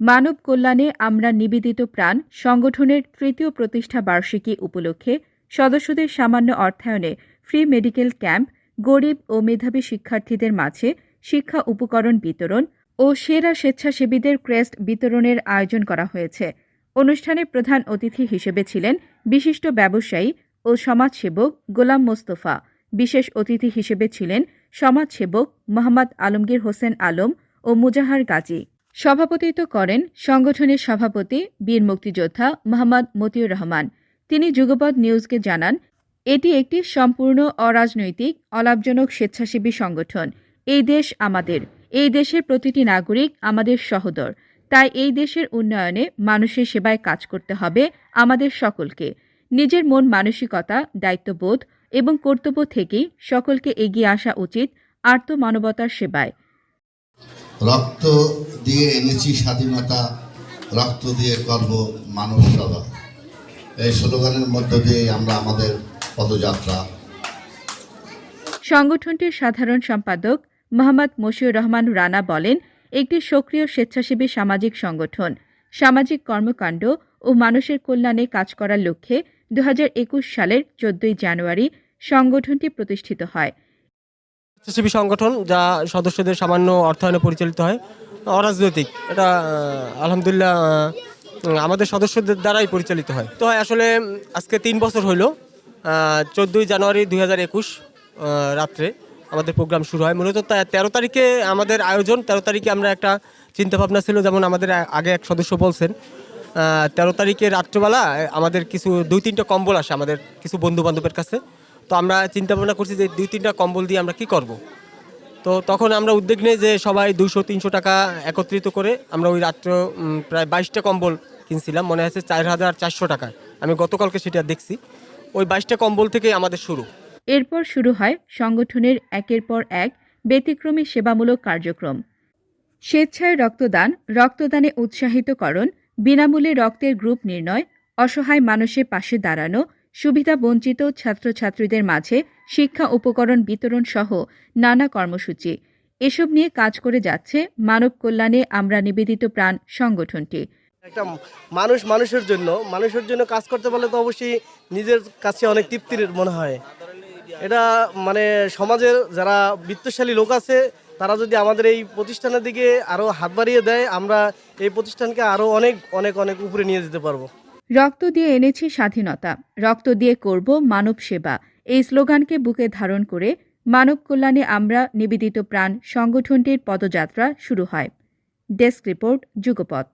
মানব কল্যাণে আমরা নিবেদিত প্রাণ সংগঠনের তৃতীয় প্রতিষ্ঠা বার্ষিকী উপলক্ষে সদস্যদের সামান্য অর্থায়নে ফ্রি মেডিকেল ক্যাম্প, গরিব ও মেধাবী শিক্ষার্থীদের মাঝে শিক্ষা উপকরণ বিতরণ ও সেরা স্বেচ্ছাসেবীদের ক্রেস্ট বিতরণের আয়োজন করা হয়েছে। অনুষ্ঠানে প্রধান অতিথি হিসেবে ছিলেন বিশিষ্ট ব্যবসায়ী ও সমাজসেবক গোলাম মোস্তফা। বিশেষ অতিথি হিসেবে ছিলেন সমাজসেবক মোহাম্মদ আলমগীর হোসেন আলম ও মুজাহার গাজী। সভাপতিত্ব করেন সংগঠনের সভাপতি, বীর মুক্তিযোদ্ধা মোহাম্মদ মতিউর রহমান। তিনি যুগপৎ নিউজকে জানান, এটি একটি সম্পূর্ণ অরাজনৈতিক, অলাভজনক স্বেচ্ছাসেবী সংগঠন। এই দেশ আমাদের। এই দেশের প্রতিটি নাগরিক আমাদের সহোদর। তাই এই দেশের উন্নয়নে মানুষের সেবায় কাজ করতে হবে আমাদের সকলকে। নিজের মন মানসিকতা, দায়িত্ববোধ এবং কর্তব্য থেকেই সকলকে এগিয়ে আসা উচিত আর্ত মানবতার সেবায়। রক্ত দিয়ে এনেছি স্বাধীনতা, রক্ত দিয়ে করব মানব সেবা এই স্লোগানের মধ্য দিয়ে আমরা আমাদের পদযাত্রা। সংগঠনটির সাধারণ সম্পাদক মোহাম্মদ মশিউর রহমান রানা বলেন, একটি সক্রিয় স্বেচ্ছাসেবী সামাজিক সংগঠন, সামাজিক কর্মকাণ্ড ও মানুষের কল্যাণে কাজ করার লক্ষ্যে দু হাজার একুশ সালের চোদ্দই জানুয়ারি সংগঠনটি প্রতিষ্ঠিত হয়। স্বেচ্ছাসেবী সংগঠন যা সদস্যদের সামান্য অর্থায়নে পরিচালিত হয়, অরাজনৈতিক। এটা আলহামদুলিল্লাহ আমাদের সদস্যদের দ্বারাই পরিচালিত হয়। তো আসলে, আজকে তিন বছর হইল চোদ্দোই জানুয়ারি দুই হাজার একুশ রাত্রে আমাদের প্রোগ্রাম শুরু হয়। মূলত তেরো তারিখে আমাদের আয়োজন, তেরো তারিখে আমরা একটা চিন্তাভাবনা ছিল যেমন আমাদের আগে এক সদস্য বলছেন তেরো তারিখে রাত্রেবেলা আমাদের কিছু দুই তিনটা কম্বল আসে আমাদের কিছু বন্ধু বান্ধবের কাছে। তো আমরা চিন্তা ভাবনা করছি যে দুই তিনটা কম্বল দিয়ে আমরা কি করব। তো তখন আমরা উদ্যোগ নিই যে সবাই দুশো তিনশো টাকা একত্রিত করে আমরা ওই রাত্র প্রায় বাইশটা কম্বল কিনছিলাম, মনে আছে চার হাজার চারশো টাকা আমি গতকালকে সেটা দেখছি। ওই বাইশটা কম্বল থেকে আমাদের শুরু। এরপর শুরু হয় সংগঠনের একের পর এক ব্যতিক্রমী সেবামূলক কার্যক্রম। স্বেচ্ছায় রক্তদান, রক্তদানে উৎসাহিতকরণ, বিনামূল্যে রক্তের গ্রুপ নির্ণয়, অসহায় মানুষের পাশে দাঁড়ানো সুবিধা বঞ্চিত ছাত্রছাত্রীদের মাঝে শিক্ষা উপকরণ বিতরণ সহ নানা কর্মসূচি। এসব নিয়ে কাজ করে যাচ্ছে মানব কল্যাণে আমরা নিবেদিত প্রাণ সংগঠনটি। একটা মানুষ মানুষের জন্য মানুষের জন্য কাজ করতে পারলে তো অবশ্যই নিজের কাছে অনেক তৃপ্তির মনে হয়। এটা মানে সমাজের যারা বিত্তশালী লোক আছে, তারা যদি আমাদের এই প্রতিষ্ঠানের দিকে আরও হাত বাড়িয়ে দেয়, আমরা এই প্রতিষ্ঠানকে আরও অনেক অনেক অনেক উপরে নিয়ে যেতে পারব। রক্ত দিয়ে এনেছি স্বাধীনতা, রক্ত দিয়ে করব মানব সেবা। এই স্লোগানকে বুকে ধারণ করে মানব কল্যাণে আমরা নিবেদিত প্রাণ সংগঠনটির পদযাত্রা শুরু হয়। Desk report যুগপথ।